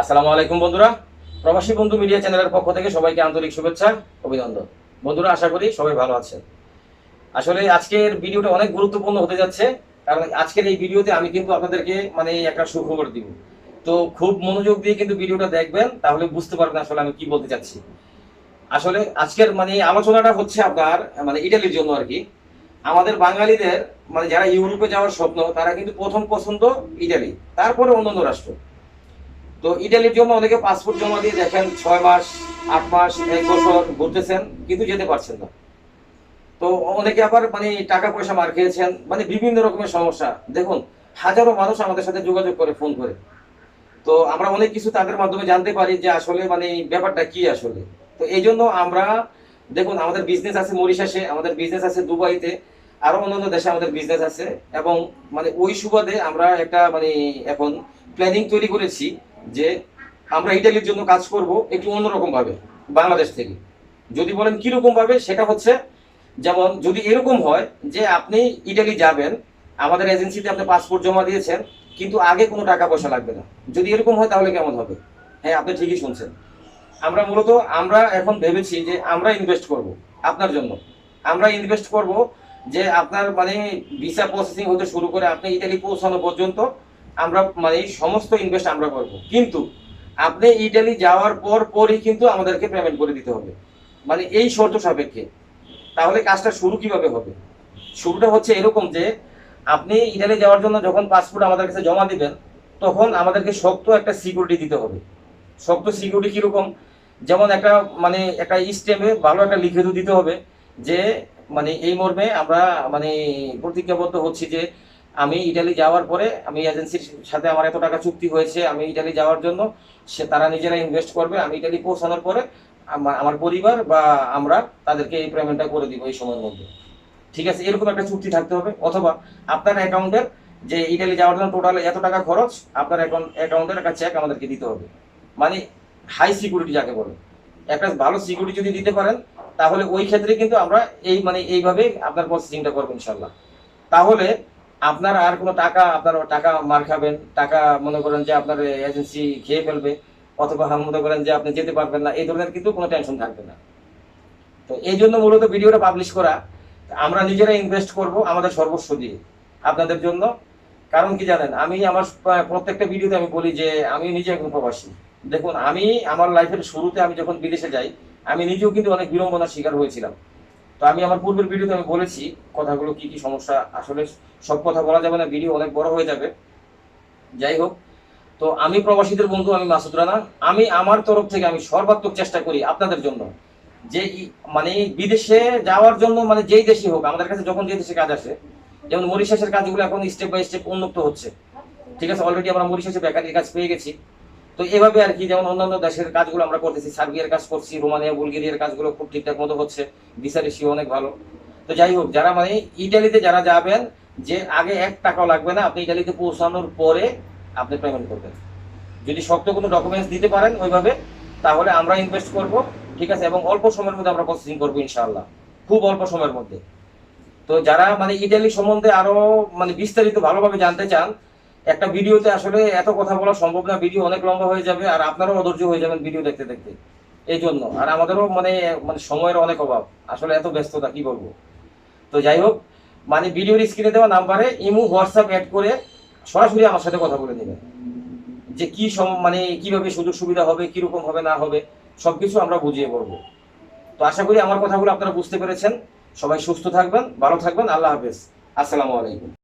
আসসালামু আলাইকুম বন্ধুরা। প্রবাসী বন্ধু মিডিয়া চ্যানেলের পক্ষ থেকে সবাইকে আন্তরিক শুভেচ্ছা, অভিনন্দন। বন্ধুরা, আশা করি সবাই ভালো আছেন। আসলে আজকের ভিডিওটা অনেক গুরুত্বপূর্ণ হতে যাচ্ছে, কারণ আজকের এই ভিডিওতে আমি কিন্তু আপনাদেরকে মানে একটা সুখবর দিব। তো খুব মনোযোগ দিয়ে কিন্তু ভিডিওটা দেখবেন, তাহলে বুঝতে পারবেন আসলে আমি কি বলতে চাচ্ছি। আসলে আজকের মানে আলোচনাটা হচ্ছে আপনার মানে ইটালির জন্য আর কি। আমাদের বাঙালিদের মানে যারা ইউরোপে যাওয়ার স্বপ্ন, তারা কিন্তু প্রথম পছন্দ ইটালি, তারপরে অন্যান্য রাষ্ট্র। তো ইটালির জন্য অনেকে পাসপোর্ট জমা দিয়ে দেখেন ছয় মাস, আট মাস, এক বছর ঘুরতেছেন, কিন্তু যেতে পারছেন না। তো অনেকে আবার মানে টাকা পয়সা মার খেয়েছেন মানে বিভিন্ন রকমের সমস্যা। দেখুন, হাজারো মানুষ আমাদের সাথে যোগাযোগ করে, ফোন করে। তো আমরা অনেক কিছু তাদের মাধ্যমে জানতে পারি যে আসলে মানে ব্যাপারটা কি আসলে। তো এই জন্য আমরা, দেখুন, আমাদের বিজনেস আছে মরিশাসে, আমাদের বিজনেস আছে দুবাইতে, আরও অন্যান্য দেশে আমাদের বিজনেস আছে। এবং মানে ওই সুবাদে আমরা একটা মানে এখন প্ল্যানিং তৈরি করেছি। যে আমরা ইটালির জন্য কাজ করব একটু অন্যরকম ভাবে, বাংলাদেশ থেকে। যদি বলেন কীরকম ভাবে, সেটা হচ্ছে যেমন যদি এরকম হয় যে আপনি ইটালি যাবেন, আমাদের এজেন্সিতে আপনি পাসপোর্ট জমা দিয়েছেন, কিন্তু আগে কোনো টাকা পয়সা লাগবে না। যদি এরকম হয় তাহলে কেমন হবে? হ্যাঁ আপনি ঠিকই শুনছেন। আমরা মূলত, আমরা এখন ভেবেছি যে আমরা ইনভেস্ট করব আপনার জন্য। আমরা ইনভেস্ট করব যে আপনার মানে ভিসা প্রসেসিং হতে শুরু করে আপনি ইটালি পৌঁছানো পর্যন্ত আমরা মানে সমস্ত ইনভেস্ট আমরা করব। কিন্তু আপনি ইটালি যাওয়ার পর পরই কিন্তু আমাদেরকে পেমেন্ট করে দিতে হবে। মানে এই শর্ত সাপেক্ষে। তাহলে কাজটা শুরু কীভাবে হবে? শুরুটা হচ্ছে এরকম যে, আপনি ইটালি যাওয়ার জন্য যখন পাসপোর্ট আমাদের কাছে জমা দিবেন, তখন আমাদেরকে শক্ত একটা সিকিউরিটি দিতে হবে। শক্ত সিকিউরিটি কীরকম? যেমন একটা মানে একটা স্টেমে ভালো একটা লিখিত দিতে হবে যে মানে এই মর্মে আমরা মানে প্রতিজ্ঞাবদ্ধ হচ্ছি যে আমি ইটালি যাওয়ার পরে আমি এজেন্সির সাথে আমার এত টাকা চুক্তি হয়েছে, আমি ইটালি যাওয়ার জন্য, সে তারা নিজেরা ইনভেস্ট করবে, আমি ইটালি পৌঁছানোর পরে আমা- আমার পরিবার বা আমরা তাদেরকে এই পেমেন্টটা করে দিব এই সময়ের মধ্যে। ঠিক আছে? এরকম একটা চুক্তি থাকতে হবে। অথবা আপনার অ্যাকাউন্টের যে ইটালি যাওয়ার জন্য টোটাল এত টাকা খরচ, আপনার অ্যাকাউন্ট অ্যাকাউন্টের একটা চেক আমাদেরকে দিতে হবে। মানে হাই সিকিউরিটি যাকে বলে। একটা ভালো সিকিউরিটি যদি দিতে পারেন, তাহলে ওই ক্ষেত্রে কিন্তু আমরা এই মানে এইভাবে আপনার প্রসেসিংটা করব ইনশাল্লাহ তাহলে আপনার আর কোনো টাকা, আপনার টাকা মার খাবেন, টাকা মনে করেন যে আপনার এজেন্সি খেয়ে ফেলবে, অথবা মনে করেন যে আপনি যেতে পারবেন না, এই ধরনের কিন্তু কোনো টেনশন থাকবে না। তো এই জন্য মূলত ভিডিওটা পাবলিশ করা, আমরা নিজেরা ইনভেস্ট করব আমাদের সর্বস্ব দিয়ে, আপনাদের জন্য। কারণ কি জানেন, আমি আমার প্রত্যেকটা ভিডিওতে আমি বলি যে আমি নিজে একজন প্রবাসী। দেখুন, আমি আমার লাইফের শুরুতে আমি যখন বিদেশে যাই, আমি নিজেও কিন্তু অনেক বিড়ম্বনার শিকার হয়েছিলাম। তো আমি আমার পূর্বের ভিডিওতে আমি বলেছি কথাগুলো কি কি সমস্যা, আসলে সব কথা বলা যাবে না, ভিডিও অনেক বড় হয়ে যাবে। যাই হোক, তো আমি প্রবাসীদের বন্ধু, আমি মাসুদ রানা। আমি আমার তরফ থেকে আমি সর্বাত্মক চেষ্টা করি আপনাদের জন্য। যে মানে বিদেশে যাওয়ার জন্য মানে যেই দেশে হোক, আমাদের কাছে যখন যে দেশে কাজ আসে, যেমন মরিশাসের কাজগুলো এখন স্টেপ বাই স্টেপ উন্নত হচ্ছে। ঠিক আছে অলরেডি আমরা মরিশাসে বেকারির কাজ পেয়ে গেছি। তো এভাবে আর কি যেমন অন্যান্য দেশের কাজগুলো আমরা করতেছি, সার্বিয়ার কাজ করছি, রোমানিয়া, বুলগেরিয়ার কাজগুলো খুব ঠিকঠাক মতো হচ্ছে ভিসা অনেক ভালো। তো যাই হোক, যারা মানে ইটালিতে যারা যাবেন, যে আগে এক টাকাও লাগবে না, আপনি ইটালিতে পৌঁছানোর পরে আপনি পেমেন্ট করবেন। যদি শক্ত কোনো ডকুমেন্টস দিতে পারেন ওইভাবে, তাহলে আমরা ইনভেস্ট করব, ঠিক আছে? এবং অল্প সময়ের মধ্যে আমরা প্রসেসিং করব ইনশাআল্লাহ। খুব অল্প সময়ের মধ্যে। তো যারা মানে ইটালি সম্বন্ধে আরও মানে বিস্তারিত ভালোভাবে জানতে চান একটা ভিডিওতে আসলে এত কথা বলা সম্ভব না, ভিডিও অনেক লম্বা হয়ে যাবে আর আপনারাও অধৈর্য হয়ে যাবেন ভিডিও দেখতে দেখতে। এই জন্য। আর আমাদেরও মানে মানে সময়ের অনেক অভাব। আসলে এত ব্যস্ততা, কি বলব? তো যাই হোক মানে ভিডিওর স্ক্রিনে দেওয়া নাম্বারে ইমু, হোয়াটসঅ্যাপ অ্যাড করে সরাসরি আমার সাথে কথা বলে নেবেন। যে কি সম- মানে কীভাবে সুযোগ সুবিধা হবে, কীরকম হবে, না হবে, সবকিছু আমরা বুঝিয়ে বলব। তো আশা করি আমার কথাগুলো আপনারা বুঝতে পেরেছেন। সবাই সুস্থ থাকবেন, ভালো থাকবেন। আল্লাহ হাফেজ। আসসালামু আলাইকুম।